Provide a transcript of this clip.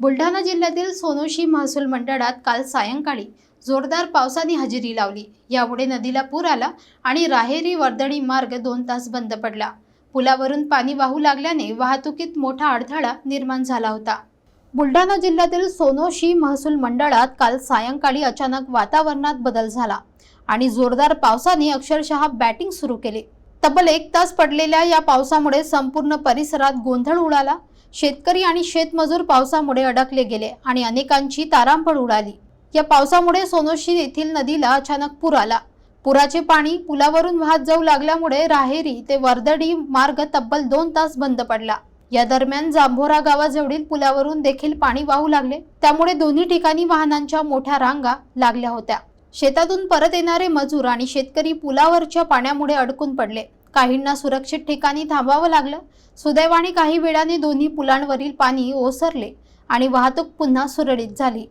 बुलढाणा जिल्ह्यातील सोनोशी महसूल मंडळात काल सायंकाळी जोरदार पावसाने हजेरी लावली. यामुळे नदीला पूर आला आणि राहेरी वर्दळी मार्ग दोन तास बंद पडला. पुलावरून पाणी वाहू लागल्याने वाहतुकीत मोठा अडथळा निर्माण झाला होता. बुलढाणा जिल्ह्यातील सोनोशी महसूल मंडळात काल सायंकाळी अचानक वातावरणात बदल झाला आणि जोरदार पावसाने अक्षरशः बॅटिंग सुरू केली. तब्बल एक तास पडलेल्या या पावसामुळे संपूर्ण परिसरात गोंधळ उडाला. शेतकरी आणि शेतमजूर पावसामुळे अडकले गेले आणि अनेकांची तारांबळ उडाली. या पावसामुळे सोनोशी येथील नदीला अचानक पूर आला. पुराचे पाणी पुलावरून वाहत जाऊ लागल्यामुळे राहेरी ते वर्दडी मार्ग तब्बल दोन तास बंद पडला. या दरम्यान जांभोरा गावाजवळील पुलावरून देखील पाणी वाहू लागले. त्यामुळे दोन्ही ठिकाणी वाहनांच्या मोठ्या रांगा लागल्या होत्या. शेतातून परत येणारे मजूर आणि शेतकरी पुलावरच्या पाण्यामुळे अडकून पडले. काहींना सुरक्षित ठिकाणी थांबावं लागलं. सुदैवाने काही वेळाने दोन्ही पुलांवरील पाणी ओसरले आणि वाहतूक पुन्हा सुरळीत झाली.